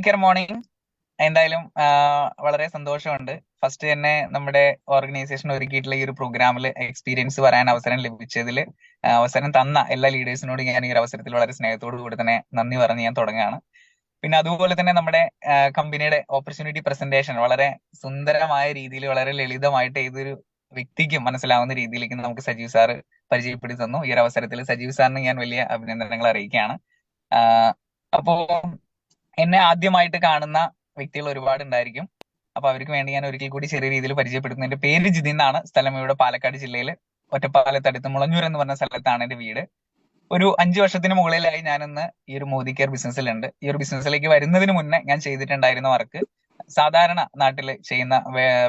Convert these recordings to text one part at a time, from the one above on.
Modicare morning എന്തായാലും വളരെ സന്തോഷമുണ്ട്. ഫസ്റ്റ് തന്നെ നമ്മുടെ ഓർഗനൈസേഷൻ ഒരുക്കിയിട്ടുള്ള ഈ ഒരു പ്രോഗ്രാമിൽ എക്സ്പീരിയൻസ് പറയാൻ അവസരം ലഭിച്ചതിൽ അവസരം തന്ന എല്ലാ ലീഡേഴ്സിനോടും ഞാൻ ഈ ഒരു അവസരത്തിൽ വളരെ സ്നേഹത്തോടു കൂടി തന്നെ നന്ദി പറഞ്ഞ് ഞാൻ തുടങ്ങുകയാണ്. പിന്നെ അതുപോലെ തന്നെ നമ്മുടെ കമ്പനിയുടെ ഓപ്പർച്യൂണിറ്റി പ്രസന്റേഷൻ വളരെ സുന്ദരമായ രീതിയിൽ വളരെ ലളിതമായിട്ട് ഏതൊരു വ്യക്തിക്കും മനസ്സിലാവുന്ന രീതിയിലേക്ക് നമുക്ക് സജീവ് സാറ് പരിചയപ്പെടുത്തി തന്നു. ഈ ഒരു അവസരത്തിൽ സജീവ് സാറിന് ഞാൻ വലിയ അഭിനന്ദനങ്ങൾ അറിയിക്കുകയാണ്. അപ്പോ എന്നെ ആദ്യമായിട്ട് കാണുന്ന വ്യക്തികൾ ഒരുപാട് ഉണ്ടായിരിക്കും. അപ്പൊ അവർക്ക് വേണ്ടി ഞാൻ ഒരിക്കൽ കൂടി ചെറിയ രീതിയിൽ പരിചയപ്പെടുത്തുന്നു. എന്റെ പേര് ജിതിൻ എന്നാണ്. സ്ഥലം ഇവിടെ പാലക്കാട് ജില്ലയിൽ ഒറ്റപ്പാലത്തടുത്ത് മുളഞ്ഞൂർ എന്ന് പറഞ്ഞ സ്ഥലത്താണ് എന്റെ വീട്. ഒരു അഞ്ചു വർഷത്തിന് മുകളിലായി ഞാൻ ഇന്ന് ഈ ഒരു മോദി കെയർ ബിസിനസ്സിലുണ്ട്. ഈ ഒരു ബിസിനസ്സിലേക്ക് വരുന്നതിന് മുന്നേ ഞാൻ ചെയ്തിട്ടുണ്ടായിരുന്ന വർക്ക് സാധാരണ നാട്ടിൽ ചെയ്യുന്ന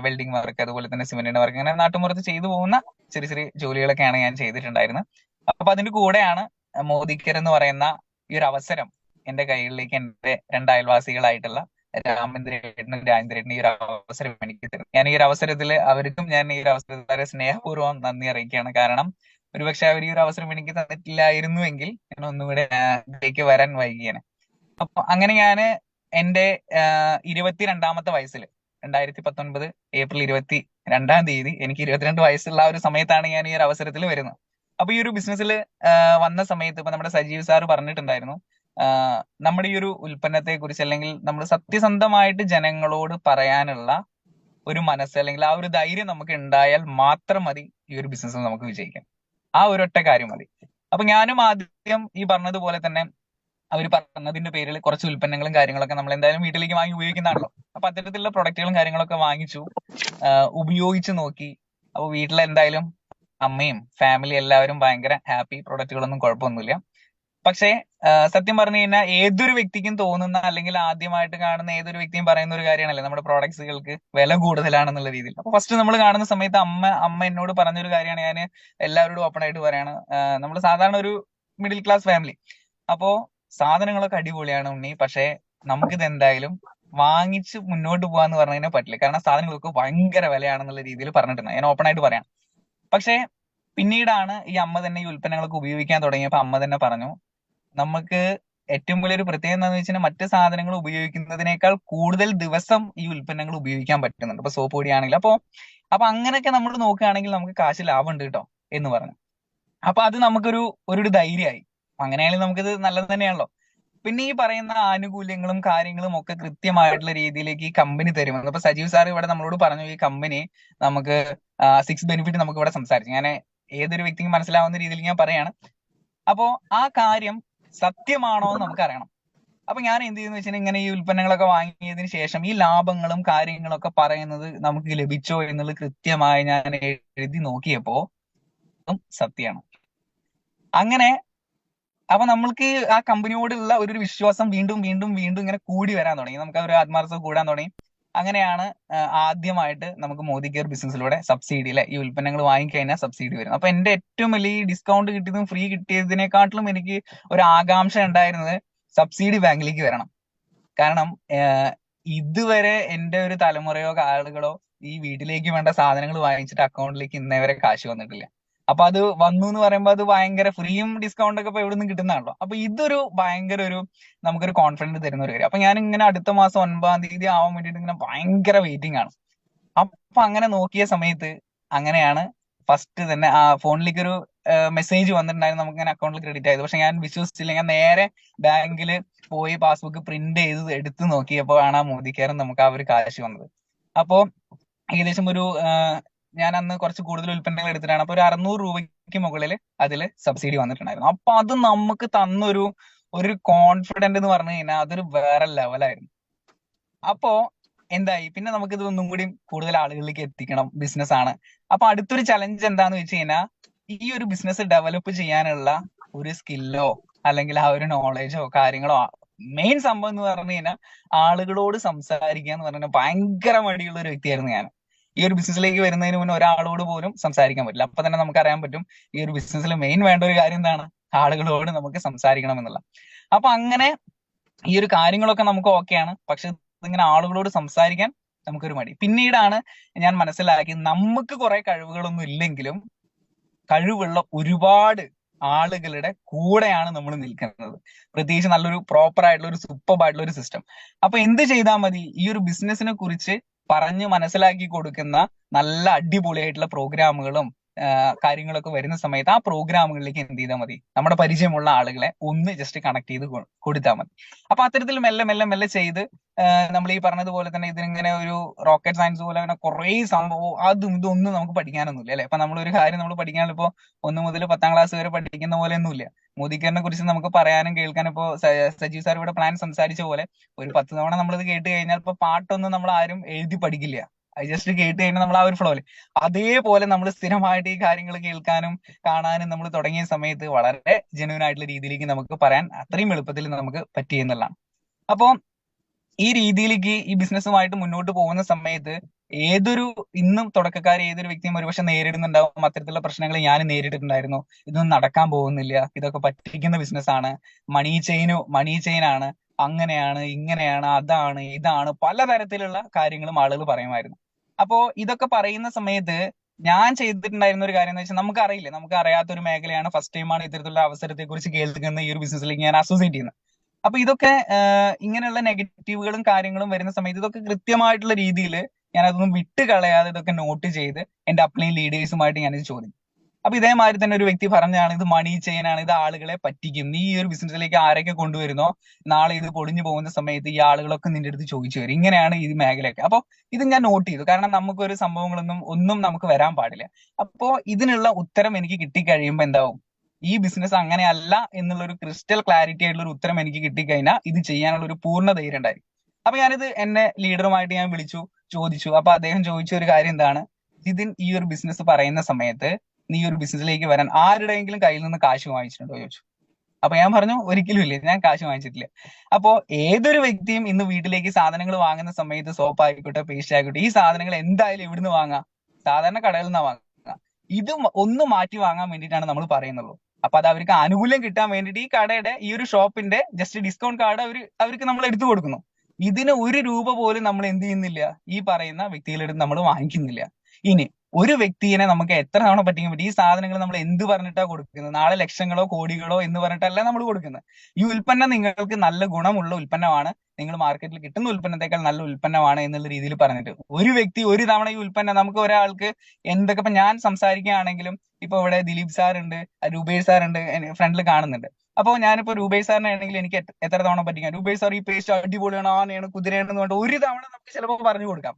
വെൽഡിംഗ് വർക്ക് അതുപോലെ തന്നെ സിമെന്റിന്റെ വർക്ക് അങ്ങനെ നാട്ടുമ്പുറത്ത് ചെയ്തു പോകുന്ന ചെറിയ ചെറിയ ജോലികളൊക്കെയാണ് ഞാൻ ചെയ്തിട്ടുണ്ടായിരുന്നത്. അപ്പൊ അതിന്റെ കൂടെയാണ് മോദി കെയർ എന്ന് പറയുന്ന ഈ ഒരു അവസരം എന്റെ കൈകളിലേക്ക് എന്റെ രണ്ട് അയൽവാസികളായിട്ടുള്ള രാമേന്ദ്രേട്ടനും രാജേന്ദ്രേട്ടനും ഈ ഒരു അവസരം എനിക്ക് തരും ഞാൻ ഈ ഒരു അവസരത്തിൽ അവർക്കും ഞാൻ ഈ ഒരു അവസരത്തിൽ വളരെ സ്നേഹപൂർവം നന്ദി അറിയിക്കുകയാണ്. കാരണം ഒരുപക്ഷെ അവർ ഈ ഒരു അവസരം എനിക്ക് തന്നിട്ടില്ലായിരുന്നുവെങ്കിൽ ഞാൻ ഒന്നുകൂടെ ഇതിലേക്ക് വരാൻ വൈകിയാണ് അപ്പൊ അങ്ങനെ ഞാൻ എന്റെ ഇരുപത്തിരണ്ടാമത്തെ വയസ്സിൽ രണ്ടായിരത്തി പത്തൊൻപത് ഏപ്രിൽ ഇരുപത്തി രണ്ടാം തീയതി എനിക്ക് ഇരുപത്തിരണ്ട് വയസ്സുള്ള ഒരു സമയത്താണ് ഞാൻ ഈ ഒരു അവസരത്തിൽ വരുന്നത്. അപ്പൊ ഈ ഒരു ബിസിനസ്സിൽ വന്ന സമയത്ത് ഇപ്പൊ നമ്മുടെ സജീവ് സാർ പറഞ്ഞിട്ടുണ്ടായിരുന്നു നമ്മുടെ ഈ ഒരു ഉൽപ്പന്നത്തെ കുറിച്ച് അല്ലെങ്കിൽ നമ്മൾ സത്യസന്ധമായിട്ട് ജനങ്ങളോട് പറയാനുള്ള ഒരു മനസ്സ് അല്ലെങ്കിൽ ആ ഒരു ധൈര്യം നമുക്ക് ഉണ്ടായാൽ മാത്രം മതി ഈ ഒരു ബിസിനസ് നമുക്ക് വിജയിക്കാൻ. ആ ഒരൊറ്റ കാര്യം മതി. അപ്പൊ ഞാനും ആദ്യം ഈ പറഞ്ഞതുപോലെ തന്നെ അവർ പറഞ്ഞതിന്റെ പേരിൽ കുറച്ച് ഉൽപ്പന്നങ്ങളും കാര്യങ്ങളൊക്കെ നമ്മൾ എന്തായാലും വീട്ടിലേക്ക് വാങ്ങി ഉപയോഗിക്കുന്നതാണല്ലോ. അപ്പൊ അത്തരത്തിലുള്ള പ്രൊഡക്റ്റുകളും കാര്യങ്ങളൊക്കെ വാങ്ങിച്ചു ഉപയോഗിച്ച് ഉപയോഗിച്ചു നോക്കി. അപ്പൊ വീട്ടിൽ എന്തായാലും അമ്മയും ഫാമിലി എല്ലാവരും ഭയങ്കര ഹാപ്പി പ്രൊഡക്റ്റുകളൊന്നും കുഴപ്പമൊന്നുമില്ല. പക്ഷേ സത്യം പറഞ്ഞു കഴിഞ്ഞാൽ ഏതൊരു വ്യക്തിക്കും തോന്നുന്ന അല്ലെങ്കിൽ ആദ്യമായിട്ട് കാണുന്ന ഏതൊരു വ്യക്തിയും പറയുന്ന ഒരു കാര്യമാണല്ലേ നമ്മുടെ പ്രോഡക്ട്സുകൾക്ക് വില കൂടുതലാണെന്നുള്ള രീതിയിൽ. അപ്പൊ ഫസ്റ്റ് നമ്മൾ കാണുന്ന സമയത്ത് അമ്മ അമ്മ എന്നോട് പറഞ്ഞൊരു കാര്യമാണ് ഞാൻ എല്ലാവരോടും ഓപ്പൺ ആയിട്ട് പറയാണ്. നമ്മൾ സാധാരണ ഒരു മിഡിൽ ക്ലാസ് ഫാമിലി അപ്പോ സാധനങ്ങളൊക്കെ അടിപൊളിയാണ് ഉണ്ണി. പക്ഷേ നമുക്കിത് എന്തായാലും വാങ്ങിച്ച് മുന്നോട്ട് പോകാന്ന് കഴിഞ്ഞാൽ പറ്റില്ല. കാരണം സാധനങ്ങൾക്ക് ഭയങ്കര വിലയാണെന്നുള്ള രീതിയിൽ പറഞ്ഞിട്ടുണ്ട്. ഞാൻ ഓപ്പൺ ആയിട്ട് പറയാം. പക്ഷേ പിന്നീടാണ് ഈ അമ്മ തന്നെ ഈ ഉൽപ്പന്നങ്ങളൊക്കെ ഉപയോഗിക്കാൻ തുടങ്ങിയപ്പോൾ അമ്മ തന്നെ പറഞ്ഞു നമുക്ക് ഏറ്റവും വലിയൊരു പ്രത്യേകത എന്താണെന്ന് വെച്ചാൽ മറ്റ് സാധനങ്ങൾ ഉപയോഗിക്കുന്നതിനേക്കാൾ കൂടുതൽ ദിവസം ഈ ഉൽപ്പന്നങ്ങൾ ഉപയോഗിക്കാൻ പറ്റുന്നുണ്ട്. ഇപ്പൊ സോപ്പ് പൊടിയാണെങ്കിൽ അപ്പോ അപ്പൊ അങ്ങനെയൊക്കെ നമ്മൾ നോക്കുകയാണെങ്കിൽ നമുക്ക് കാശ് ലാഭമുണ്ട് കേട്ടോ എന്ന് പറഞ്ഞു. അപ്പൊ അത് നമുക്കൊരു ഒരു ധൈര്യമായി. അങ്ങനെയാണെങ്കിൽ നമുക്കിത് നല്ലത് തന്നെയാണല്ലോ. പിന്നെ ഈ പറയുന്ന ആനുകൂല്യങ്ങളും കാര്യങ്ങളും ഒക്കെ കൃത്യമായിട്ടുള്ള രീതിയിലേക്ക് ഈ കമ്പനി തരുമെന്ന്. അപ്പൊ സജീവ് സാർ ഇവിടെ നമ്മളോട് പറഞ്ഞു ഈ കമ്പനി നമുക്ക് സിക്സ് ബെനിഫിറ്റ് നമുക്ക് ഇവിടെ സംസാരിച്ചു. ഞാൻ ഏതൊരു വ്യക്തിക്ക് മനസ്സിലാവുന്ന രീതിയിൽ ഞാൻ പറയാണ്. അപ്പോ ആ കാര്യം സത്യമാണോ എന്ന് നമുക്ക് അറിയണം അപ്പൊ ഞാൻ എന്ത് ചെയ്യുന്ന വെച്ചാൽ ഇങ്ങനെ ഈ ഉൽപ്പന്നങ്ങളൊക്കെ വാങ്ങിയതിന് ശേഷം ഈ ലാഭങ്ങളും കാര്യങ്ങളൊക്കെ പറയുന്നത് നമുക്ക് ലഭിച്ചോ എന്നുള്ളത് കൃത്യമായി ഞാൻ എഴുതി നോക്കിയപ്പോ സത്യമാണ്. അങ്ങനെ അപ്പൊ നമ്മൾക്ക് ആ കമ്പനിയോടുള്ള ഒരു വിശ്വാസം വീണ്ടും വീണ്ടും വീണ്ടും ഇങ്ങനെ കൂടി വരാൻ തുടങ്ങി. നമുക്ക് ഒരു ആത്മാർത്ഥത കൂടാൻ തുടങ്ങി. അങ്ങനെയാണ് ആദ്യമായിട്ട് നമുക്ക് മോദി കെയർ ബിസിനസ്സിലൂടെ അല്ലെ ഈ ഉൽപ്പന്നങ്ങൾ വാങ്ങിക്കഴിഞ്ഞാൽ സബ്സിഡി വരും. അപ്പൊ എന്റെ ഏറ്റവും വലിയ ഡിസ്കൗണ്ട് കിട്ടിയതും ഫ്രീ കിട്ടിയതിനെക്കാട്ടിലും എനിക്ക് ഒരു ആകാംക്ഷ ഉണ്ടായിരുന്നത് സബ്സിഡി ബാങ്കിലേക്ക് വരണം. കാരണം ഇതുവരെ എന്റെ ഒരു തലമുറയോ ആളുകളോ ഈ വീട്ടിലേക്ക് വേണ്ട സാധനങ്ങൾ വാങ്ങിച്ചിട്ട് അക്കൗണ്ടിലേക്ക് ഇന്നേ വരെ കാശ് വന്നിട്ടില്ല. അപ്പൊ അത് വന്നു എന്ന് പറയുമ്പോൾ അത് ഭയങ്കര ഫ്രീയും ഡിസ്കൗണ്ട് ഒക്കെ ഇപ്പൊ എവിടെ നിന്ന് കിട്ടുന്നതാണല്ലോ. അപ്പൊ ഇതൊരു ഭയങ്കര ഒരു നമുക്കൊരു കോൺഫിഡൻസ് തരുന്ന ഒരു കാര്യം. അപ്പൊ ഞാൻ ഇങ്ങനെ അടുത്ത മാസം ഒൻപതാം തീയതി ആവാൻ വേണ്ടിയിട്ട് ഇങ്ങനെ ഭയങ്കര വെയിറ്റിംഗ് ആണ്. അപ്പൊ അങ്ങനെ നോക്കിയ സമയത്ത് അങ്ങനെയാണ് ഫസ്റ്റ് തന്നെ ആ ഫോണിലേക്ക് ഒരു മെസ്സേജ് വന്നിട്ടുണ്ടായിരുന്നു. നമുക്ക് ഇങ്ങനെ അക്കൗണ്ടിൽ ക്രെഡിറ്റ് ആയത്. പക്ഷെ ഞാൻ വിശ്വസിച്ചില്ല. ഞാൻ നേരെ ബാങ്കിൽ പോയി പാസ്ബുക്ക് പ്രിന്റ് ചെയ്ത് എടുത്ത് നോക്കിയപ്പോഴാണ് ആ മോദിക്കാരൻ നമുക്ക് ആ ഒരു കാശ് വന്നത്. അപ്പോ ഏകദേശം ഒരു ഞാൻ അന്ന് കുറച്ച് കൂടുതൽ ഉൽപ്പന്നങ്ങൾ എടുത്തിട്ടാണ്. അപ്പൊ ഒരു അറുന്നൂറ് രൂപയ്ക്ക് മുകളിൽ അതിൽ സബ്സിഡി വന്നിട്ടുണ്ടായിരുന്നു. അപ്പൊ അത് നമുക്ക് തന്നൊരു ഒരു കോൺഫിഡന്റ് എന്ന് പറഞ്ഞു കഴിഞ്ഞാൽ അതൊരു വേറെ ലെവലായിരുന്നു അപ്പോ എന്തായി? പിന്നെ നമുക്ക് ഇത് ഒന്നും കൂടി കൂടുതൽ ആളുകളിലേക്ക് എത്തിക്കണം. ബിസിനസ് ആണ്. അപ്പൊ അടുത്തൊരു ചലഞ്ച് എന്താന്ന് വെച്ച് കഴിഞ്ഞാൽ ഈ ഒരു ബിസിനസ് ഡെവലപ്പ് ചെയ്യാനുള്ള ഒരു സ്കില്ലോ അല്ലെങ്കിൽ ആ ഒരു നോളജോ കാര്യങ്ങളോ മെയിൻ സംഭവം എന്ന് പറഞ്ഞു കഴിഞ്ഞാൽ ആളുകളോട് സംസാരിക്കുക എന്ന് പറഞ്ഞാൽ ഭയങ്കര മടിയുള്ള ഒരു വ്യക്തിയായിരുന്നു ഞാൻ. ഈ ഒരു ബിസിനസ്സിലേക്ക് വരുന്നതിന് മുന്നേ ഒരാളോട് പോലും സംസാരിക്കാൻ പറ്റില്ല. അപ്പൊ തന്നെ നമുക്ക് അറിയാൻ പറ്റും ഈ ഒരു ബിസിനസ്സിൽ മെയിൻ വേണ്ട ഒരു കാര്യം എന്താണ്? ആളുകളോട് നമുക്ക് സംസാരിക്കണം എന്നുള്ള അപ്പൊ അങ്ങനെ ഈ ഒരു കാര്യങ്ങളൊക്കെ നമുക്ക് ഓക്കെയാണ് പക്ഷെ ഇങ്ങനെ ആളുകളോട് സംസാരിക്കാൻ നമുക്കൊരു മടി. പിന്നീടാണ് ഞാൻ മനസ്സിലാക്കി നമുക്ക് കുറെ കഴിവുകളൊന്നും ഇല്ലെങ്കിലും കഴിവുള്ള ഒരുപാട് ആളുകളുടെ കൂടെയാണ് നമ്മൾ നിൽക്കുന്നത്. പ്രത്യേകിച്ച് നല്ലൊരു പ്രോപ്പർ ആയിട്ടുള്ള ഒരു സൂപ്പർ ആയിട്ടുള്ള ഒരു സിസ്റ്റം അപ്പൊ എന്ത് ചെയ്താൽ മതി? ഈ ഒരു ബിസിനസിനെ കുറിച്ച് പറഞ്ഞ് മനസ്സിലാക്കി കൊടുക്കുന്ന നല്ല അടിപൊളിയായിട്ടുള്ള പ്രോഗ്രാമുകളും കാര്യങ്ങളൊക്കെ വരുന്ന സമയത്ത് ആ പ്രോഗ്രാമുകളിലേക്ക് എന്ത് ചെയ്താൽ മതി. നമ്മുടെ പരിചയമുള്ള ആളുകളെ ഒന്ന് ജസ്റ്റ് കണക്ട് ചെയ്ത് കൊടുത്താൽ മതി. അപ്പൊ അത്തരത്തിൽ മെല്ലെ മെല്ലെ മെല്ലെ ചെയ്ത് നമ്മൾ ഈ പറഞ്ഞതുപോലെ തന്നെ ഇതിനിങ്ങനെ ഒരു റോക്കറ്റ് സയൻസ് പോലെ അങ്ങനെ കുറെ സംഭവം അതും ഇതൊന്നും നമുക്ക് പഠിക്കാനൊന്നുമില്ല അല്ലെ? ഇപ്പൊ നമ്മൾ ഒരു കാര്യം നമ്മൾ പഠിക്കാൻ ഇപ്പോ ഒന്ന് മുതൽ പത്താം ക്ലാസ് വരെ പഠിക്കുന്ന പോലെ ഒന്നുമില്ല. മോദിക്കറിനെ കുറിച്ച് നമുക്ക് പറയാനും കേൾക്കാനും ഇപ്പോ സജീവ് സാർ ഇവിടെ പ്ലാൻ സംസാരിച്ച പോലെ ഒരു പത്ത് തവണ നമ്മളിത് കേട്ട് കഴിഞ്ഞാൽ ഇപ്പൊ പാട്ടൊന്നും നമ്മൾ ആരും എഴുതി പഠിക്കില്ല. അത് ജസ്റ്റ് കേട്ട് കഴിഞ്ഞാൽ നമ്മൾ ആ ഒരു ഫ്ലോയിൽ അതേപോലെ നമ്മൾ സ്ഥിരമായിട്ട് ഈ കാര്യങ്ങൾ കേൾക്കാനും കാണാനും നമ്മൾ തുടങ്ങിയ സമയത്ത് വളരെ ജെന്യൂൻ ആയിട്ടുള്ള രീതിയിലേക്ക് നമുക്ക് പറയാൻ അത്രയും എളുപ്പത്തിൽ നമുക്ക് പറ്റിയെന്നുള്ളതാണ് അപ്പോ ഈ രീതിയിലേക്ക് ഈ ബിസിനസ്സുമായിട്ട് മുന്നോട്ട് പോകുന്ന സമയത്ത് ഏതൊരു ഇന്നും തുടക്കക്കാർ ഏതൊരു വ്യക്തിയും ഒരുപക്ഷെ നേരിടുന്നുണ്ടാവും. അത്തരത്തിലുള്ള പ്രശ്നങ്ങൾ ഞാൻ നേരിട്ടിട്ടുണ്ടായിരുന്നു. ഇതൊന്നും നടക്കാൻ പോകുന്നില്ല. ഇതൊക്കെ പറ്റിക്കുന്ന ബിസിനസ്സാണ് മണി ചെയിനു മണി ചെയിൻ ആണ്. അങ്ങനെയാണ് ഇങ്ങനെയാണ് അതാണ് ഇതാണ് പലതരത്തിലുള്ള കാര്യങ്ങളും ആളുകൾ പറയുമായിരുന്നു. അപ്പോ ഇതൊക്കെ പറയുന്ന സമയത്ത് ഞാൻ ചെയ്തിട്ടുണ്ടായിരുന്ന ഒരു കാര്യം എന്ന് വെച്ചാൽ നമുക്ക് അറിയില്ല നമുക്ക് അറിയാത്ത ഒരു മേഖലയാണ് ഫസ്റ്റ് ടൈമാണ് ഇത്തരത്തിലുള്ള അവസരത്തെ കുറിച്ച് കേൾക്കുന്ന ഈ ഒരു ബിസിനസ്സിലേക്ക് ഞാൻ അസോസിയേറ്റ് ചെയ്യുന്നത്. അപ്പൊ ഇതൊക്കെ ഇങ്ങനെയുള്ള നെഗറ്റീവുകളും കാര്യങ്ങളും വരുന്ന സമയത്ത് ഇതൊക്കെ കൃത്യമായിട്ടുള്ള രീതിയിൽ ഞാൻ അതൊന്നും വിട്ട് കളയാതെ ഇതൊക്കെ നോട്ട് ചെയ്ത് എന്റെ അപ്ലൈൻ ലീഡേഴ്സുമായിട്ട് ഞാനിത് ചോദിക്കും. അപ്പൊ ഇതേമാതിരി തന്നെ ഒരു വ്യക്തി പറഞ്ഞാണ് ഇത് മണി ചെയിനാണ് ഇത് ആളുകളെ പറ്റിക്കും. നീ ഈ ഒരു ബിസിനസ്സിലേക്ക് ആരൊക്കെ കൊണ്ടുവരുന്നോ? നാളെ ഇത് പൊളിഞ്ഞു പോകുന്ന സമയത്ത് ഈ ആളുകളൊക്കെ നിന്റെ അടുത്ത് ചോദിച്ചു വരും. ഇങ്ങനെയാണ് ഈ മേഖലയൊക്കെ. അപ്പൊ ഇത് ഞാൻ നോട്ട് ചെയ്തു. കാരണം നമുക്കൊരു സംഭവങ്ങളൊന്നും ഒന്നും നമുക്ക് വരാൻ പാടില്ല. അപ്പോ ഇതിനുള്ള ഉത്തരം എനിക്ക് കിട്ടിക്കഴിയുമ്പോ എന്താവും? ഈ ബിസിനസ് അങ്ങനെയല്ല എന്നുള്ള ഒരു ക്രിസ്റ്റൽ ക്ലാരിറ്റി ആയിട്ടുള്ള ഒരു ഉത്തരം എനിക്ക് കിട്ടിക്കഴിഞ്ഞാൽ ഇത് ചെയ്യാനുള്ള ഒരു പൂർണ ധൈര്യം ഉണ്ടായി അപ്പൊ ഞാനിത് എന്നെ ലീഡറുമായിട്ട് ഞാൻ വിളിച്ചു ചോദിച്ചു. അപ്പൊ അദ്ദേഹം ചോദിച്ച ഒരു കാര്യം എന്താണ്? ജിതിൻ ഈ ഒരു ബിസിനസ് പറയുന്ന സമയത്ത് നീ ഒരു ബിസിനസ്സിലേക്ക് വരാൻ ആരുടെയെങ്കിലും കയ്യിൽ നിന്ന് കാശ് വാങ്ങിച്ചിട്ടുണ്ടോ ചോദിച്ചു. അപ്പൊ ഞാൻ പറഞ്ഞു ഒരിക്കലും ഇല്ല ഞാൻ കാശ് വാങ്ങിച്ചിട്ടില്ല. അപ്പോ ഏതൊരു വ്യക്തിയും ഇന്ന് വീട്ടിലേക്ക് സാധനങ്ങൾ വാങ്ങുന്ന സമയത്ത് സോപ്പ് ആയിക്കോട്ടെ പേസ്റ്റ് ആയിക്കോട്ടെ ഈ സാധനങ്ങൾ എന്തായാലും ഇവിടുന്ന് വാങ്ങാം. സാധാരണ കടയിൽ നിന്നാ വാങ്ങാം ഇത് ഒന്ന് മാറ്റി വാങ്ങാൻ വേണ്ടിയിട്ടാണ് നമ്മൾ പറയുന്നുള്ളൂ അപ്പൊ അത് അവർക്ക് ആനുകൂല്യം കിട്ടാൻ വേണ്ടിയിട്ട് ഈ കടയുടെ ഈ ഒരു ഷോപ്പിന്റെ ജസ്റ്റ് ഡിസ്കൗണ്ട് കാർഡ് അവർ അവർക്ക് നമ്മൾ എടുത്തു കൊടുക്കുന്നു. ഇതിന് ഒരു രൂപ പോലും നമ്മൾ എന്ത് ചെയ്യുന്നില്ല? ഈ പറയുന്ന വ്യക്തികളുടെ നമ്മൾ വാങ്ങിക്കുന്നില്ല. ഇനി ഒരു വ്യക്തിയെ നമുക്ക് എത്ര തവണ പറ്റിക്കാൻ പറ്റും ഈ സാധനങ്ങൾ നമ്മൾ എന്ത് പറഞ്ഞിട്ടാ കൊടുക്കുന്നത്? നാളെ ലക്ഷങ്ങളോ കോടികളോ എന്ന് പറഞ്ഞിട്ടല്ല നമ്മൾ കൊടുക്കുന്നത്. ഈ ഉൽപ്പന്നം നിങ്ങൾക്ക് നല്ല ഗുണമുള്ള ഉൽപ്പന്നമാണ്. നിങ്ങൾ മാർക്കറ്റിൽ കിട്ടുന്ന ഉൽപ്പന്നത്തെക്കാൾ നല്ല ഉൽപ്പന്നമാണ് എന്നുള്ള രീതിയിൽ പറഞ്ഞിട്ട്. ഒരു വ്യക്തി ഒരു തവണ ഈ ഉൽപ്പന്നം നമുക്ക് ഒരാൾക്ക് എന്തൊക്കെ ഇപ്പൊ ഞാൻ സംസാരിക്കുകയാണെങ്കിലും ഇപ്പൊ ഇവിടെ ദിലീപ് സാർ ഉണ്ട് രൂപേഷ് സാർ ഉണ്ട് ഫ്രണ്ടിൽ കാണുന്നുണ്ട്. അപ്പൊ ഞാനിപ്പോ രൂപേഷ് സാറിനെ ആണെങ്കിൽ എനിക്ക് എത്ര തവണ പറ്റിക്കാം? രൂപേഷ് സാർ ഈ പേസ്റ്റ് അടിപൊളിയാണ് ആനയാണ് കുതിരയാണെന്ന് പറഞ്ഞിട്ട് ഒരു തവണ നമുക്ക് ചിലപ്പോൾ പറഞ്ഞു കൊടുക്കാം.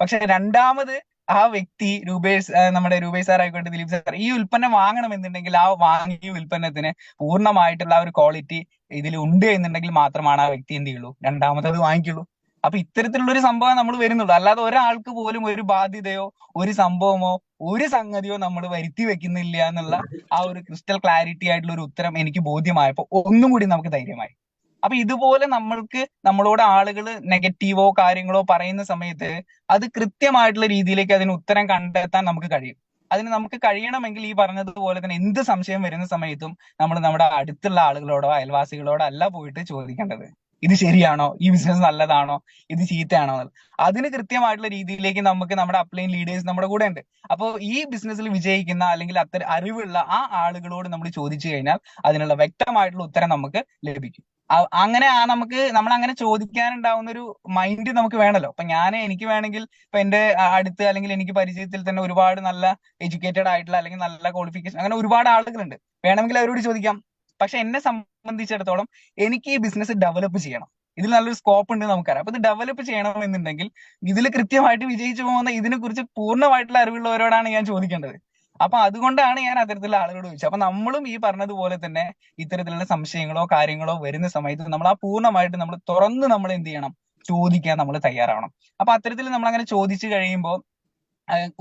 പക്ഷെ രണ്ടാമത് ആ വ്യക്തി രൂപേഷ് നമ്മുടെ രൂപേഷ് സാർ ആയിക്കോട്ടെ ദിലീപ് സാർ ഈ ഉൽപ്പന്നം വാങ്ങണമെന്നുണ്ടെങ്കിൽ ആ വാങ്ങിയ ഉൽപ്പന്നത്തിന് പൂർണമായിട്ടുള്ള ആ ഒരു ക്വാളിറ്റി ഇതിൽ ഉണ്ട് എന്നുണ്ടെങ്കിൽ മാത്രമാണ് ആ വ്യക്തി എന്ത് ചെയ്യുള്ളൂ? രണ്ടാമത് അത് വാങ്ങിക്കുള്ളൂ. അപ്പൊ ഇത്തരത്തിലുള്ള ഒരു സംഭവം നമ്മൾ വരുന്നുള്ളൂ. അല്ലാതെ ഒരാൾക്ക് പോലും ഒരു ബാധ്യതയോ ഒരു സംഭവമോ ഒരു സംഗതിയോ നമ്മൾ വരുത്തി വെക്കുന്നില്ല എന്നുള്ള ആ ഒരു ക്രിസ്റ്റൽ ക്ലാരിറ്റി ആയിട്ടുള്ള ഒരു ഉത്തരം എനിക്ക് ബോധ്യമായപ്പോൾ ഒന്നും കൂടി നമുക്ക് ധൈര്യമായി. അപ്പൊ ഇതുപോലെ നമ്മൾക്ക് നമ്മളോട് ആളുകൾ നെഗറ്റീവോ കാര്യങ്ങളോ പറയുന്ന സമയത്ത് അത് കൃത്യമായിട്ടുള്ള രീതിയിലേക്ക് അതിന് ഉത്തരം കണ്ടെത്താൻ നമുക്ക് കഴിയും. അതിന് നമുക്ക് കഴിയണമെങ്കിൽ ഈ പറഞ്ഞതുപോലെ തന്നെ എന്ത് സംശയം വരുന്ന സമയത്തും നമ്മൾ നമ്മുടെ അടുത്തുള്ള ആളുകളോടോ അയൽവാസികളോടോ അല്ല പോയിട്ട് ചോദിക്കേണ്ടത്. ഇത് ശരിയാണോ? ഈ ബിസിനസ് നല്ലതാണോ? ഇത് ചീത്തയാണോ അതിന് കൃത്യമായിട്ടുള്ള രീതിയിലേക്ക് നമുക്ക് നമ്മുടെ അപ്ലൈൻ ലീഡേഴ്സ് നമ്മുടെ കൂടെ ഉണ്ട്. അപ്പോൾ ഈ ബിസിനസ്സിൽ വിജയിക്കുന്ന അല്ലെങ്കിൽ അത്തരം അറിവുള്ള ആ ആളുകളോട് നമ്മൾ ചോദിച്ചു കഴിഞ്ഞാൽ അതിനുള്ള വ്യക്തമായിട്ടുള്ള ഉത്തരം നമുക്ക് ലഭിക്കും. അങ്ങനെ ആ നമുക്ക് നമ്മൾ അങ്ങനെ ചോദിക്കാനുണ്ടാവുന്ന ഒരു മൈൻഡ് നമുക്ക് വേണല്ലോ. അപ്പൊ ഞാൻ എനിക്ക് വേണമെങ്കിൽ ഇപ്പൊ എന്റെ അടുത്ത് അല്ലെങ്കിൽ എനിക്ക് പരിചയത്തിൽ തന്നെ ഒരുപാട് നല്ല എഡ്യൂക്കേറ്റഡ് ആയിട്ടുള്ള അല്ലെങ്കിൽ നല്ല ക്വാളിഫിക്കേഷൻ അങ്ങനെ ഒരുപാട് ആളുകളുണ്ട്. വേണമെങ്കിൽ അവരോട് ചോദിക്കാം. പക്ഷെ എന്നെ സംബന്ധിച്ചിടത്തോളം എനിക്ക് ഈ ബിസിനസ് ഡെവലപ്പ് ചെയ്യണം. ഇതിൽ നല്ലൊരു സ്കോപ്പ് ഉണ്ട് നമുക്കറിയാം. അപ്പൊ ഇത് ഡെവലപ്പ് ചെയ്യണം എന്നുണ്ടെങ്കിൽ ഇതിൽ കൃത്യമായിട്ട് വിജയിച്ചു പോകുന്ന ഇതിനെ കുറിച്ച് പൂർണമായിട്ടുള്ള അറിവുള്ളവരോടാണ് ഞാൻ ചോദിക്കേണ്ടത്. അപ്പൊ അതുകൊണ്ടാണ് ഞാൻ അത്തരത്തിലുള്ള ആളുകളോട് ചോദിച്ചത്. അപ്പൊ നമ്മളും ഈ പറഞ്ഞതുപോലെ തന്നെ ഇത്തരത്തിലുള്ള സംശയങ്ങളോ കാര്യങ്ങളോ വരുന്ന സമയത്ത് നമ്മൾ ആ പൂർണമായിട്ട് നമ്മൾ തുറന്ന് നമ്മൾ എന്ത് ചെയ്യണം? ചോദിക്കാൻ നമ്മൾ തയ്യാറാവണം. അപ്പൊ അത്തരത്തിൽ നമ്മൾ അങ്ങനെ ചോദിച്ചു കഴിയുമ്പോൾ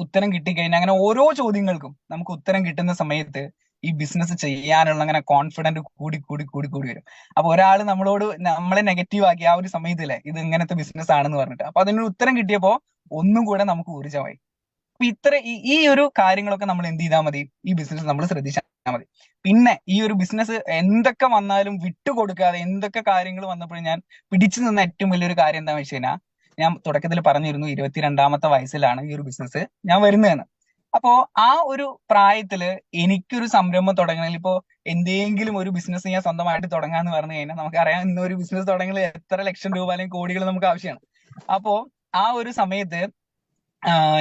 ഉത്തരം കിട്ടിക്കഴിഞ്ഞാൽ അങ്ങനെ ഓരോ ചോദ്യങ്ങൾക്കും നമുക്ക് ഉത്തരം കിട്ടുന്ന സമയത്ത് ഈ ബിസിനസ് ചെയ്യാനുള്ള അങ്ങനെ കോൺഫിഡന്റ് കൂടി കൂടി കൂടി കൂടി വരും. അപ്പൊ ഒരാൾ നമ്മളോട് നമ്മളെ നെഗറ്റീവ് ആക്കി ആ ഒരു സമയത്തില്ലേ ഇത് ഇങ്ങനത്തെ ബിസിനസ് ആണെന്ന് പറഞ്ഞിട്ട്. അപ്പൊ അതിനൊരു ഉത്തരം കിട്ടിയപ്പോ ഒന്നും കൂടെ നമുക്ക് ഊർജമായി. അപ്പൊ ഇത്ര ഈ ഒരു കാര്യങ്ങളൊക്കെ നമ്മൾ എന്ത് ചെയ്താൽ മതി? ഈ ബിസിനസ് നമ്മൾ ശ്രദ്ധിച്ചാൽ മതി. പിന്നെ ഈ ഒരു ബിസിനസ് എന്തൊക്കെ വന്നാലും വിട്ടുകൊടുക്കാതെ എന്തൊക്കെ കാര്യങ്ങൾ വന്നപ്പോഴും ഞാൻ പിടിച്ചു നിന്ന ഏറ്റവും വലിയൊരു കാര്യം എന്താണെന്ന് വെച്ച് കഴിഞ്ഞാൽ ഞാൻ തുടക്കത്തിൽ പറഞ്ഞിരുന്നു ഇരുപത്തിരണ്ടാമത്തെ വയസ്സിലാണ് ഈ ഒരു ബിസിനസ് ഞാൻ വരുന്നതെന്ന്. അപ്പോ ആ ഒരു പ്രായത്തിൽ എനിക്കൊരു സംരംഭം തുടങ്ങണമെങ്കിൽ ഇപ്പോ എന്തെങ്കിലും ഒരു ബിസിനസ് ഞാൻ സ്വന്തമായിട്ട് തുടങ്ങാന്ന് പറഞ്ഞു കഴിഞ്ഞാൽ നമുക്കറിയാം ഇന്ന് ഒരു ബിസിനസ് തുടങ്ങൽ എത്ര ലക്ഷം രൂപ അല്ലെങ്കിൽ കോടികൾ നമുക്ക് ആവശ്യമാണ് അപ്പോ ആ ഒരു സമയത്ത്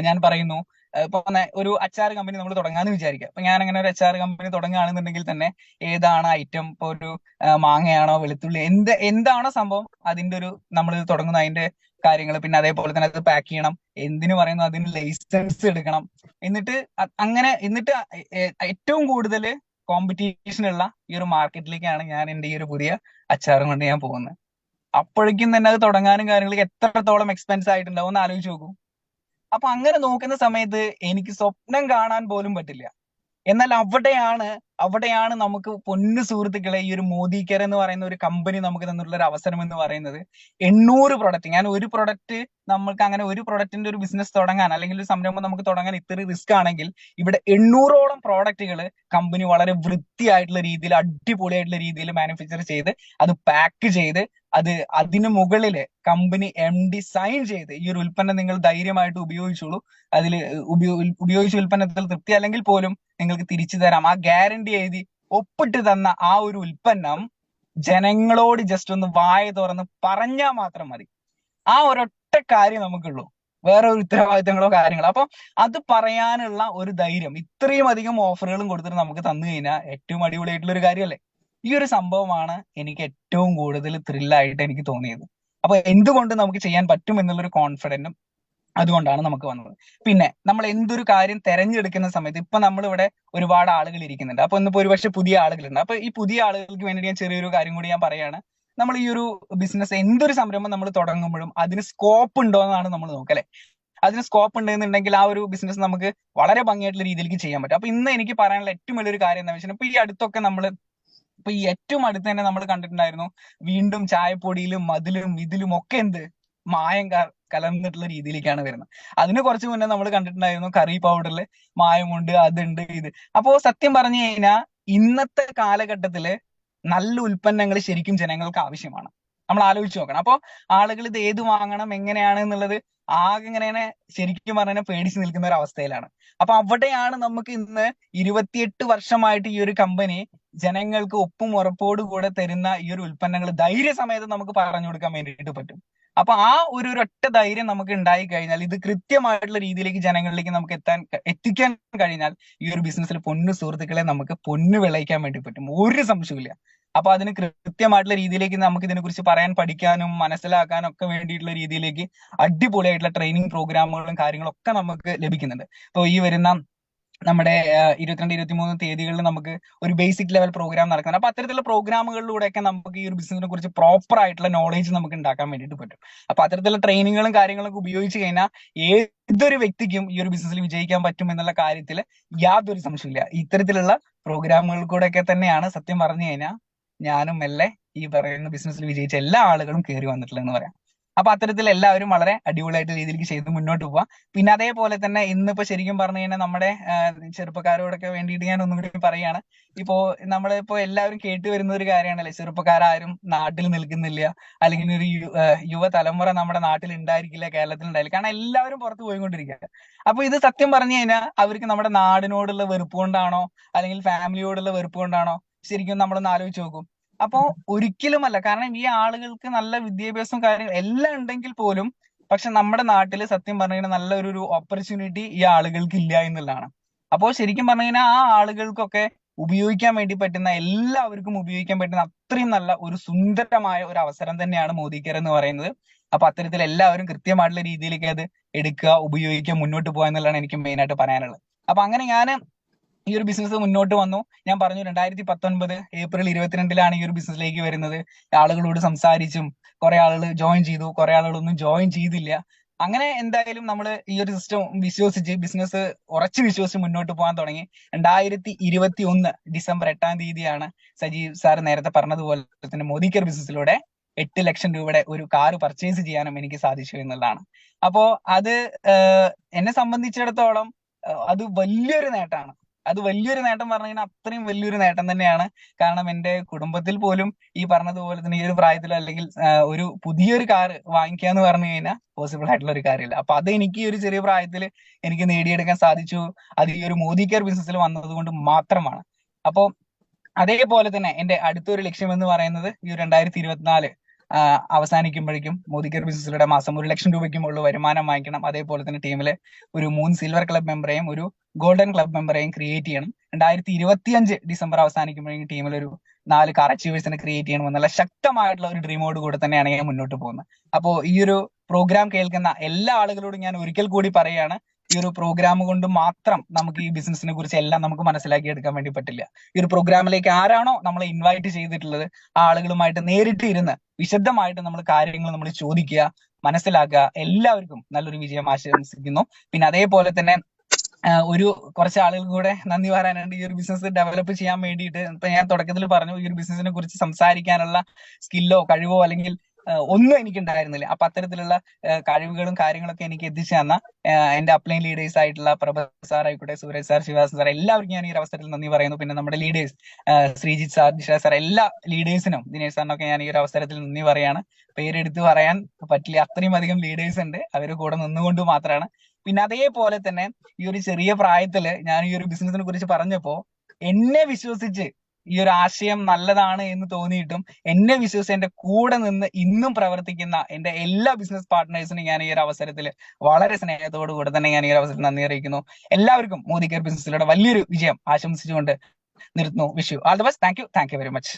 ഞാൻ പറയുന്നു ഇപ്പൊ ഒരു അച്ചാർ കമ്പനി നമ്മൾ തുടങ്ങാന്ന് വിചാരിക്കുക അപ്പൊ ഞാൻ അങ്ങനെ ഒരു അച്ചാർ കമ്പനി തുടങ്ങുകയാണെന്നുണ്ടെങ്കിൽ തന്നെ ഏതാണ് ഐറ്റം ഇപ്പൊ ഒരു മാങ്ങയാണോ വെളുത്തുള്ളി എന്ത് എന്താണോ സംഭവം അതിന്റെ ഒരു നമ്മൾ തുടങ്ങുന്ന അതിന്റെ കാര്യങ്ങൾ പിന്നെ അതേപോലെ തന്നെ അത് പാക്ക് ചെയ്യണം. എന്തിനു പറയുന്നു? അതിന് ലൈസൻസ് എടുക്കണം. എന്നിട്ട് അങ്ങനെ എന്നിട്ട് ഏറ്റവും കൂടുതൽ കോമ്പറ്റീഷൻ ഉള്ള ഈ ഒരു മാർക്കറ്റിലേക്കാണ് ഞാൻ എന്റെ ഈ ഒരു പുതിയ അച്ചാറും കൊണ്ട് ഞാൻ പോകുന്നത് അപ്പോഴേക്കും തന്നെ അത് തുടങ്ങാനും കാര്യങ്ങൾക്ക് എത്രത്തോളം എക്സ്പെൻസ് ആയിട്ടുണ്ടാവും എന്ന് ആലോചിച്ച് നോക്കൂ. അപ്പൊ അങ്ങനെ നോക്കുന്ന സമയത്ത് എനിക്ക് സ്വപ്നം കാണാൻ പോലും പറ്റില്ല. എന്നാൽ അവിടെയാണ് അവിടെയാണ് നമുക്ക് പൊന്നു സുഹൃത്തുക്കളെ ഈ ഒരു മോദിക്കർ എന്ന് പറയുന്ന ഒരു കമ്പനി നമുക്ക് തന്നിട്ടുള്ള ഒരു അവസരം എന്ന് പറയുന്നത്. എണ്ണൂറ് പ്രൊഡക്റ്റ് ഞാൻ ഒരു പ്രൊഡക്റ്റ് നമ്മൾക്ക് അങ്ങനെ ഒരു പ്രൊഡക്റ്റിന്റെ ഒരു ബിസിനസ് തുടങ്ങാൻ അല്ലെങ്കിൽ ഒരു സംരംഭം നമുക്ക് തുടങ്ങാൻ ഇത്ര റിസ്ക് ആണെങ്കിൽ ഇവിടെ എണ്ണൂറോളം പ്രോഡക്റ്റുകൾ കമ്പനി വളരെ വൃത്തിയായിട്ടുള്ള രീതിയിൽ അടിപൊളിയായിട്ടുള്ള രീതിയിൽ മാനുഫാക്ചർ ചെയ്ത് അത് പാക്ക് ചെയ്ത് അത് അതിന് മുകളിൽ കമ്പനി എം ഡി സൈൻ ചെയ്ത് ഈ ഒരു ഉൽപ്പന്നം നിങ്ങൾ ധൈര്യമായിട്ട് ഉപയോഗിച്ചോളൂ. അതിൽ ഉപയോഗിച്ച ഉൽപ്പന്നത്തിൽ തൃപ്തി അല്ലെങ്കിൽ പോലും നിങ്ങൾക്ക് തിരിച്ചു തരാം. ആ ഗ്യാരണ്ടി എഴുതി ഒപ്പിട്ട് തന്ന ആ ഒരു ഉൽപ്പന്നം ജനങ്ങളോട് ജസ്റ്റ് ഒന്ന് വായ തുറന്ന് പറഞ്ഞാൽ മാത്രം മതി. ആ ഒരൊറ്റ കാര്യം നമുക്കുള്ളൂ. വേറെ ഒരു ഉത്തരവാദിത്തങ്ങളോ കാര്യങ്ങളോ. അപ്പൊ അത് പറയാനുള്ള ഒരു ധൈര്യം ഇത്രയും അധികം ഓഫറുകളും കൊടുത്തിട്ട് നമുക്ക് തന്നു കഴിഞ്ഞാൽ ഏറ്റവും അടിപൊളിയായിട്ടുള്ള ഒരു കാര്യമല്ലേ ഈ ഒരു സംഭവമാണ് എനിക്ക് ഏറ്റവും കൂടുതൽ ത്രില്ലായിട്ട് എനിക്ക് തോന്നിയത്. അപ്പൊ എന്തുകൊണ്ട് നമുക്ക് ചെയ്യാൻ പറ്റും എന്നുള്ളൊരു കോൺഫിഡന്റും അതുകൊണ്ടാണ് നമുക്ക് വന്നത്. പിന്നെ നമ്മൾ എന്തൊരു കാര്യം തെരഞ്ഞെടുക്കുന്ന സമയത്ത് ഇപ്പൊ നമ്മൾ ഇവിടെ ഒരുപാട് ആളുകൾ ഇരിക്കുന്നുണ്ട്. അപ്പൊ ഇന്നിപ്പോ ഒരുപക്ഷെ പുതിയ ആളുകളുണ്ട്. അപ്പൊ ഈ പുതിയ ആളുകൾക്ക് വേണ്ടി ഞാൻ ചെറിയൊരു കാര്യം കൂടി ഞാൻ പറയാണ്. നമ്മൾ ഈ ഒരു ബിസിനസ് എന്തൊരു സംരംഭം നമ്മൾ തുടങ്ങുമ്പോഴും അതിന് സ്കോപ്പ് ഉണ്ടോ എന്നാണ് നമ്മൾ നോക്കല്ലേ അതിന് സ്കോപ്പ് ഉണ്ടെന്നുണ്ടെങ്കിൽ ആ ഒരു ബിസിനസ് നമുക്ക് വളരെ ഭംഗിയായിട്ടുള്ള രീതിയിലേക്ക് ചെയ്യാൻ പറ്റും. അപ്പൊ ഇന്ന് എനിക്ക് പറയാനുള്ള ഏറ്റവും വലിയൊരു കാര്യം എന്താ വെച്ചാൽ ഇപ്പൊ ഈ അടുത്തൊക്കെ നമ്മൾ ഇപ്പൊ ഈ ഏറ്റവും അടുത്ത് തന്നെ നമ്മൾ കണ്ടിട്ടുണ്ടായിരുന്നു വീണ്ടും ചായപ്പൊടിയിലും മതിലും ഇതിലും ഒക്കെ എന്ത് മായം കലർന്നിട്ടുള്ള രീതിയിലേക്കാണ് വരുന്നത്. അതിന് കുറച്ച് മുന്നേ നമ്മൾ കണ്ടിട്ടുണ്ടായിരുന്നു കറി പൗഡറിൽ മായമുണ്ട് അതുണ്ട് ഇത്. അപ്പോ സത്യം പറഞ്ഞു കഴിഞ്ഞാൽ ഇന്നത്തെ കാലഘട്ടത്തിൽ നല്ല ഉൽപ്പന്നങ്ങൾ ശരിക്കും ജനങ്ങൾക്ക് ആവശ്യമാണ്. നമ്മൾ ആലോചിച്ച് നോക്കണം. അപ്പോ ആളുകൾ ഇത് ഏത് വാങ്ങണം എങ്ങനെയാണ് എന്നുള്ളത് ആകെ ഇങ്ങനെ ശരിക്കും പറഞ്ഞാൽ പേടിച്ച് നിൽക്കുന്ന ഒരു അവസ്ഥയിലാണ്. അപ്പൊ അവിടെയാണ് നമുക്ക് ഇന്ന് ഇരുപത്തിയെട്ട് വർഷമായിട്ട് ഈ ഒരു കമ്പനി ജനങ്ങൾക്ക് ഒപ്പും ഉറപ്പോടു കൂടെ തരുന്ന ഈ ഒരു ഉൽപ്പന്നങ്ങൾ ധൈര്യസമേതം നമുക്ക് പറഞ്ഞു കൊടുക്കാൻ വേണ്ടിയിട്ട് പറ്റും. അപ്പൊ ആ ഒരു ഒരൊറ്റ ധൈര്യം നമുക്ക് ഉണ്ടായി കഴിഞ്ഞാൽ ഇത് കൃത്യമായിട്ടുള്ള രീതിയിലേക്ക് ജനങ്ങളിലേക്ക് നമുക്ക് എത്താൻ എത്തിക്കാൻ കഴിഞ്ഞാൽ ഈ ഒരു ബിസിനസ്സിൽ പൊന്നു സുഹൃത്തുക്കളെ നമുക്ക് പൊന്നു വിളയിക്കാൻ വേണ്ടി പറ്റും. ഒരു സംശയമില്ല അപ്പൊ അതിന് കൃത്യമായിട്ടുള്ള രീതിയിലേക്ക് നമുക്ക് ഇതിനെ കുറിച്ച് പറയാൻ പഠിക്കാനും മനസ്സിലാക്കാനും ഒക്കെ വേണ്ടിയിട്ടുള്ള രീതിയിലേക്ക് അടിപൊളിയായിട്ടുള്ള ട്രെയിനിങ് പ്രോഗ്രാമുകളും കാര്യങ്ങളും ഒക്കെ നമുക്ക് ലഭിക്കുന്നുണ്ട്. ഇപ്പൊ ഈ വരുന്ന നമ്മുടെ ഇരുപത്തിരണ്ട് ഇരുപത്തിമൂന്ന് തീയതികളിൽ നമുക്ക് ഒരു ബേസിക് ലെവൽ പ്രോഗ്രാം നടക്കുന്നുണ്ട് അപ്പൊ അത്തരത്തിലുള്ള പ്രോഗ്രാമുകളിലൂടെയൊക്കെ നമുക്ക് ഈ ഒരു ബിസിനസിനെ കുറിച്ച് പ്രോപ്പർ ആയിട്ടുള്ള നോളേജ് നമുക്ക് ഉണ്ടാക്കാൻ വേണ്ടിയിട്ട് പറ്റും. അപ്പൊ അത്തരത്തിലുള്ള ട്രെയിനിങ്ങുകളും കാര്യങ്ങളൊക്കെ ഉപയോഗിച്ച് കഴിഞ്ഞാൽ ഏതൊരു വ്യക്തിക്കും ഈ ഒരു ബിസിനസ്സിൽ വിജയിക്കാൻ പറ്റും എന്നുള്ള കാര്യത്തിൽ യാതൊരു സംശയമില്ല ഇത്തരത്തിലുള്ള പ്രോഗ്രാമുകൾ കൂടെ ഒക്കെ തന്നെയാണ് സത്യം പറഞ്ഞു കഴിഞ്ഞാൽ ഞാനും മെല്ലെ ഈ പറയുന്ന ബിസിനസ്സിൽ വിജയിച്ച എല്ലാ ആളുകളും കയറി വന്നിട്ടുള്ളതെന്ന് പറയാം. അപ്പൊ അത്തരത്തിൽ എല്ലാവരും വളരെ അടിപൊളിയായിട്ട് രീതിയിലേക്ക് ചെയ്ത് മുന്നോട്ട് പോവാം. പിന്നെ അതേപോലെ തന്നെ ഇന്നിപ്പോ ശരിക്കും പറഞ്ഞു കഴിഞ്ഞാൽ നമ്മുടെ ചെറുപ്പക്കാരോടൊക്കെ വേണ്ടിയിട്ട് ഞാൻ ഒന്നും കൂടി പറയാണ്. ഇപ്പോ നമ്മളിപ്പോ എല്ലാവരും കേട്ട് വരുന്ന ഒരു കാര്യമാണല്ലേ ചെറുപ്പക്കാരും നാട്ടിൽ നിൽക്കുന്നില്ല. അല്ലെങ്കിൽ ഒരു യുവതലമുറ നമ്മുടെ നാട്ടിൽ ഉണ്ടായിരിക്കില്ല കേരളത്തിൽ ഉണ്ടായിരിക്കില്ല കാരണം എല്ലാവരും പുറത്ത് പോയിക്കൊണ്ടിരിക്കുക അപ്പൊ ഇത് സത്യം പറഞ്ഞു കഴിഞ്ഞാൽ അവർക്ക് നമ്മുടെ നാടിനോടുള്ള വെറുപ്പ് കൊണ്ടാണോ അല്ലെങ്കിൽ ഫാമിലിയോടുള്ള വെറുപ്പ് കൊണ്ടാണോ ശരിക്കും നമ്മളൊന്ന് ആലോചിച്ച് നോക്കും. അപ്പോ ഒരിക്കലുമല്ല. കാരണം ഈ ആളുകൾക്ക് നല്ല വിദ്യാഭ്യാസം കാര്യങ്ങൾ എല്ലാം ഉണ്ടെങ്കിൽ പോലും പക്ഷെ നമ്മുടെ നാട്ടിൽ സത്യം പറഞ്ഞു കഴിഞ്ഞാൽ നല്ലൊരു ഓപ്പർച്യൂണിറ്റി ഈ ആളുകൾക്ക് ഇല്ല എന്നുള്ളതാണ്. അപ്പോൾ ശരിക്കും പറഞ്ഞു കഴിഞ്ഞാൽ ആ ആളുകൾക്കൊക്കെ ഉപയോഗിക്കാൻ വേണ്ടി പറ്റുന്ന എല്ലാവർക്കും ഉപയോഗിക്കാൻ പറ്റുന്ന അത്രയും നല്ല ഒരു സുന്ദരമായ ഒരു അവസരം തന്നെയാണ് മോദിക്കർ എന്ന് പറയുന്നത്. അപ്പൊ അത്തരത്തിൽ എല്ലാവരും കൃത്യമായിട്ടുള്ള രീതിയിലേക്ക് അത് എടുക്കുക ഉപയോഗിക്കുക മുന്നോട്ട് പോകുക എന്നുള്ളതാണ് എനിക്ക് മെയിൻ ആയിട്ട് പറയാനുള്ളത്. അപ്പൊ അങ്ങനെ ഞാൻ ഈ ഒരു ബിസിനസ് മുന്നോട്ട് വന്നു. ഞാൻ പറഞ്ഞു രണ്ടായിരത്തി പത്തൊൻപത് ഏപ്രിൽ ഇരുപത്തിരണ്ടിലാണ് ഈ ഒരു ബിസിനസ്സിലേക്ക് വരുന്നത്. ആളുകളോട് സംസാരിച്ചും കുറെ ആളുകൾ ജോയിൻ ചെയ്തു. കുറെ ആളുകളൊന്നും ജോയിൻ ചെയ്തില്ല. അങ്ങനെ എന്തായാലും നമ്മൾ ഈ ഒരു സിസ്റ്റം വിശ്വസിച്ച് ബിസിനസ് ഉറച്ചു വിശ്വസിച്ച് മുന്നോട്ട് പോകാൻ തുടങ്ങി. രണ്ടായിരത്തി ഇരുപത്തി ഒന്ന് ഡിസംബർ എട്ടാം തീയതിയാണ് സജീവ് സാർ നേരത്തെ പറഞ്ഞതുപോലെ തന്നെ മോദിക്കർ ബിസിനസ്സിലൂടെ എട്ട് ലക്ഷം രൂപയുടെ ഒരു കാർ പർച്ചേസ് ചെയ്യാനും എനിക്ക് സാധിച്ചു എന്നുള്ളതാണ്. അപ്പോ അത് എന്നെ സംബന്ധിച്ചിടത്തോളം അത് വലിയൊരു നേട്ടമാണ്. അത് വലിയൊരു നേട്ടം പറഞ്ഞു കഴിഞ്ഞാൽ അത്രയും വലിയൊരു നേട്ടം തന്നെയാണ്. കാരണം എന്റെ കുടുംബത്തിൽ പോലും ഈ പറഞ്ഞതുപോലെ തന്നെ ഈ ഒരു പ്രായത്തിൽ അല്ലെങ്കിൽ ഒരു പുതിയൊരു കാറ് വാങ്ങിക്കുക എന്ന് പറഞ്ഞു കഴിഞ്ഞാൽ പോസിബിൾ ആയിട്ടുള്ള ഒരു കാര്യമില്ല. അപ്പൊ അത് എനിക്ക് ഈ ഒരു ചെറിയ പ്രായത്തിൽ എനിക്ക് നേടിയെടുക്കാൻ സാധിച്ചു. അത് ഈ ഒരു മോദി കെയർ ബിസിനസ്സിൽ വന്നതുകൊണ്ട് മാത്രമാണ്. അപ്പോൾ അതേപോലെ തന്നെ എന്റെ അടുത്തൊരു ലക്ഷ്യം എന്ന് പറയുന്നത് ഈ രണ്ടായിരത്തി ഇരുപത്തിനാല് അവസാനിക്കുമ്പോഴേക്കും മോദി കെയർ ബിസിനസ്സിലൂടെ മാസം ഒരു ലക്ഷം രൂപയ്ക്ക് മുകളിൽ വരുമാനം വാങ്ങിക്കണം. അതേപോലെ തന്നെ ടീമിലെ ഒരു മൂന്ന് സിൽവർ ക്ലബ് മെമ്പറേയും ഒരു ഗോൾഡൻ ക്ലബ് മെമ്പറേയും ക്രിയേറ്റ് ചെയ്യണം. രണ്ടായിരത്തി ഇരുപത്തിയഞ്ച് ഡിസംബർ അവസാനിക്കുമ്പോഴേക്കും ടീമിൽ ഒരു നാല് കാർ അച്ചീവേഴ്സിനെ ക്രിയേറ്റ് ചെയ്യണം എന്നുള്ള ശക്തമായിട്ടുള്ള ഒരു ഡ്രീമോട് കൂടെ തന്നെയാണ് ഞാൻ മുന്നോട്ട് പോകുന്നത്. അപ്പോ ഈ ഒരു പ്രോഗ്രാം കേൾക്കുന്ന എല്ലാ ആളുകളോടും ഞാൻ ഒരിക്കൽ കൂടി പറയുകയാണ് ഈ ഒരു പ്രോഗ്രാം കൊണ്ട് മാത്രം നമുക്ക് ഈ ബിസിനസിനെ കുറിച്ച് എല്ലാം നമുക്ക് മനസ്സിലാക്കി എടുക്കാൻ വേണ്ടി പറ്റില്ല. ഈ ഒരു പ്രോഗ്രാമിലേക്ക് ആരാണോ നമ്മളെ ഇൻവൈറ്റ് ചെയ്തിട്ടുള്ളത് ആ ആളുകളുമായിട്ട് നേരിട്ട് ഇരുന്ന് വിശദമായിട്ട് നമ്മൾ കാര്യങ്ങൾ നമ്മൾ ചോദിക്കുക മനസ്സിലാക്കുക എല്ലാവർക്കും നല്ലൊരു വിജയം ആശംസിക്കുന്നു. പിന്നെ അതേപോലെ തന്നെ ഒരു കുറച്ച് ആളുകൾ കൂടെ നന്ദി പറയാനുണ്ട് ഈ ഒരു ബിസിനസ് ഡെവലപ്പ് ചെയ്യാൻ വേണ്ടിയിട്ട് ഇപ്പൊ ഞാൻ തുടക്കത്തിൽ പറഞ്ഞു ഈ ഒരു ബിസിനസിനെ കുറിച്ച് സംസാരിക്കാനുള്ള സ്കില്ലോ കഴിവോ അല്ലെങ്കിൽ ഒന്നും എനിക്ക് ഉണ്ടായിരുന്നില്ല അപ്പൊ അത്തരത്തിലുള്ള കഴിവുകളും കാര്യങ്ങളൊക്കെ എനിക്ക് എത്തിച്ചു തന്ന എന്റെ അപ്ലൈൻ ലീഡേഴ്സ് ആയിട്ടുള്ള പ്രഭ സാർ ആയിക്കോട്ടെ സൂരജ് സാർ ശിവാസ് സാർ എല്ലാവർക്കും ഞാൻ ഈ അവസരത്തിൽ നന്ദി പറയുന്നു. പിന്നെ നമ്മുടെ leaders Sreejith sir Disha sir എല്ലാ ലീഡേഴ്സിനും ദിനേശ് സാറിനൊക്കെ ഞാൻ ഈ ഒരു അവസരത്തിൽ നന്ദി പറയാണ്. പേരെടുത്ത് പറയാൻ പറ്റില്ല. അത്രയും അധികം ലീഡേഴ്സ് ഉണ്ട്. അവർ കൂടെ നിന്നുകൊണ്ട് മാത്രമാണ് പിന്നെ അതേപോലെ തന്നെ ഈ ഒരു ചെറിയ പ്രായത്തിൽ ഞാൻ ഈ ഒരു ബിസിനസിനെ കുറിച്ച് പറഞ്ഞപ്പോ എന്നെ വിശ്വസിച്ച് ഈ ഒരു ആശയം നല്ലതാണ് എന്ന് തോന്നിയിട്ടും എന്നെ വിശ്വസിച്ച് എന്റെ കൂടെ നിന്ന് ഇന്നും പ്രവർത്തിക്കുന്ന എന്റെ എല്ലാ ബിസിനസ് പാർട്ട്നേഴ്സിനും ഞാൻ ഈ ഒരു അവസരത്തിൽ വളരെ സ്നേഹത്തോടു കൂടെ തന്നെ ഞാൻ ഈ ഒരു അവസരത്തിൽ നന്ദി അറിയിക്കുന്നു. എല്ലാവർക്കും മോദി കെയർ ബിസിനസ്സിലൂടെ വലിയൊരു വിജയം ആശംസിച്ചുകൊണ്ട് നിർത്തുന്നു. Vishu all the best thank you thank you very much